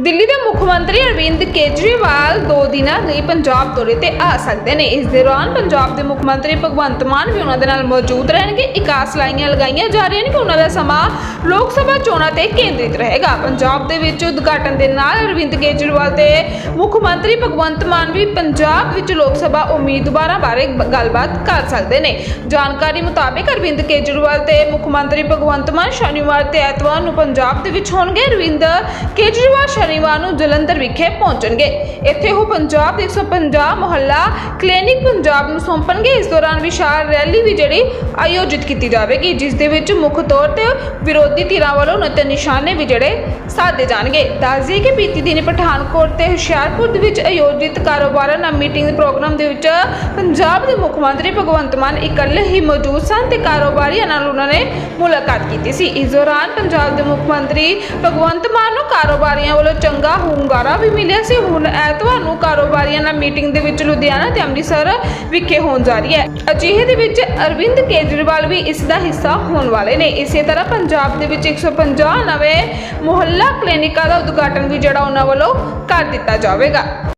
ਦਿੱਲੀ ਦੇ ਮੁੱਖ ਮੰਤਰੀ ਅਰਵਿੰਦ ਕੇਜਰੀਵਾਲ ਦੋ ਦਿਨਾਂ ਲਈ ਪੰਜਾਬ ਦੌਰੇ ਤੇ ਆ ਸਕਦੇ ਨੇ। ਇਸ ਦੌਰਾਨ ਪੰਜਾਬ ਦੇ ਮੁੱਖ ਮੰਤਰੀ ਭਗਵੰਤ ਮਾਨ ਵੀ ਉਹਨਾਂ ਦੇ ਨਾਲ ਮੌਜੂਦ ਰਹਿਣਗੇ। ਇਕਾਸ ਲਾਈਆਂ ਲਗਾਈਆਂ ਜਾ ਰਹੀਆਂ ਨੇ ਕਿ ਉਹਨਾਂ ਦਾ ਸਮਾਂ ਲੋਕ ਸਭਾ ਚੋਣਾਂ ਤੇ ਕੇਂਦਰਿਤ ਰਹੇਗਾ। ਪੰਜਾਬ ਦੇ ਵਿੱਚ ਉਦਘਾਟਨ ਦੇ ਨਾਲ ਅਰਵਿੰਦ ਕੇਜਰੀਵਾਲ ਤੇ ਮੁੱਖ ਮੰਤਰੀ ਭਗਵੰਤ ਮਾਨ ਵੀ ਪੰਜਾਬ ਵਿੱਚ ਲੋਕ ਸਭਾ ਉਮੀਦਵਾਰਾਂ ਬਾਰੇ ਗੱਲਬਾਤ ਕਰ ਸਕਦੇ ਨੇ। ਜਾਣਕਾਰੀ ਮੁਤਾਬਿਕ ਅਰਵਿੰਦ ਕੇਜਰੀਵਾਲ ਤੇ ਮੁੱਖ ਮੰਤਰੀ ਭਗਵੰਤ ਮਾਨ ਸ਼ਨੀਵਾਰ ਤੇ ਐਤਵਾਰ ਨੂੰ ਪੰਜਾਬ ਦੇ ਵਿੱਚ ਹੋਣਗੇ। ਅਰਵਿੰਦ ਕੇਜਰੀਵਾਲ ਸ਼ਨੀਵਾਰ ਨੂੰ ਜਲੰਧਰ ਵਿਖੇ ਪਹੁੰਚਣਗੇ। ਇੱਥੇ ਉਹ ਪੰਜਾਬ ਦੇ 150 ਮੁਹੱਲਾ ਕਲੀਨਿਕ ਪੰਜਾਬ ਨੂੰ ਸੌਂਪਣਗੇ। ਇਸ ਦੌਰਾਨ ਵਿਸ਼ਾਲ ਰੈਲੀ ਵੀ ਜਿਹੜੀ ਆਯੋਜਿਤ ਕੀਤੀ ਜਾਵੇਗੀ, ਜਿਸ ਦੇ ਵਿੱਚ ਮੁੱਖ ਤੌਰ ਤੇ ਵਿਰੋਧੀ ਧਿਰਾਂ ਵੱਲੋਂ ਨਤਨ ਨਿਸ਼ਾਨੇ ਵੀ ਜਿਹੜੇ ਸਾਧੇ ਜਾਣਗੇ। ਦੱਸ ਕਿ ਬੀਤੀ ਦਿਨ ਪਠਾਨਕੋਟ ਤੇ ਹੁਸ਼ਿਆਰਪੁਰ ਦੇ ਵਿੱਚ ਆਯੋਜਿਤ ਕਾਰੋਬਾਰਾਂ ਨਾਲ ਮੀਟਿੰਗ ਪ੍ਰੋਗਰਾਮ ਦੇ ਵਿੱਚ ਪੰਜਾਬ ਦੇ ਮੁੱਖ ਮੰਤਰੀ ਭਗਵੰਤ ਮਾਨ ਇਕੱਲੇ ਹੀ ਮੌਜੂਦ ਸਨ ਤੇ ਕਾਰੋਬਾਰੀਆਂ ਨਾਲ ਉਹਨਾਂ ਨੇ ਮੁਲਾਕਾਤ ਕੀਤੀ ਸੀ। ਇਸ ਦੌਰਾਨ ਪੰਜਾਬ ਦੇ ਮੁੱਖ ਮੰਤਰੀ ਭਗਵੰਤ ਮਾਨ ਨੂੰ ਕਾਰੋਬਾਰੀਆਂ ਵੱਲੋਂ ਵੱਲੋਂ ਚੰਗਾ ਹੁੰਗਾਰਾ ਵੀ ਮਿਲਿਆ ਸੀ। ਹੁਣ ਐਤਵਾਰ ਨੂੰ ਕਾਰੋਬਾਰੀਆਂ ਨਾਲ ਮੀਟਿੰਗ ਦੇ ਵਿੱਚ ਲੁਧਿਆਣਾ ਤੇ ਅੰਮ੍ਰਿਤਸਰ ਵਿਖੇ ਹੋਣ ਜਾ ਰਹੀ ਹੈ। ਅਜਿਹੇ ਦੇ ਵਿੱਚ ਅਰਵਿੰਦ ਕੇਜਰੀਵਾਲ ਵੀ ਇਸ ਦਾ ਹਿੱਸਾ ਹੋਣ ਵਾਲੇ ਨੇ। ਇਸੇ ਤਰ੍ਹਾਂ ਪੰਜਾਬ ਦੇ ਵਿੱਚ 150 ਨਵੇਂ ਮੁਹੱਲਾ ਕਲੀਨਿਕਾਂ ਦਾ ਉਦਘਾਟਨ ਵੀ ਜਿਹੜਾ ਉਹਨਾਂ ਵੱਲੋਂ ਕਰ ਦਿੱਤਾ ਜਾਵੇਗਾ।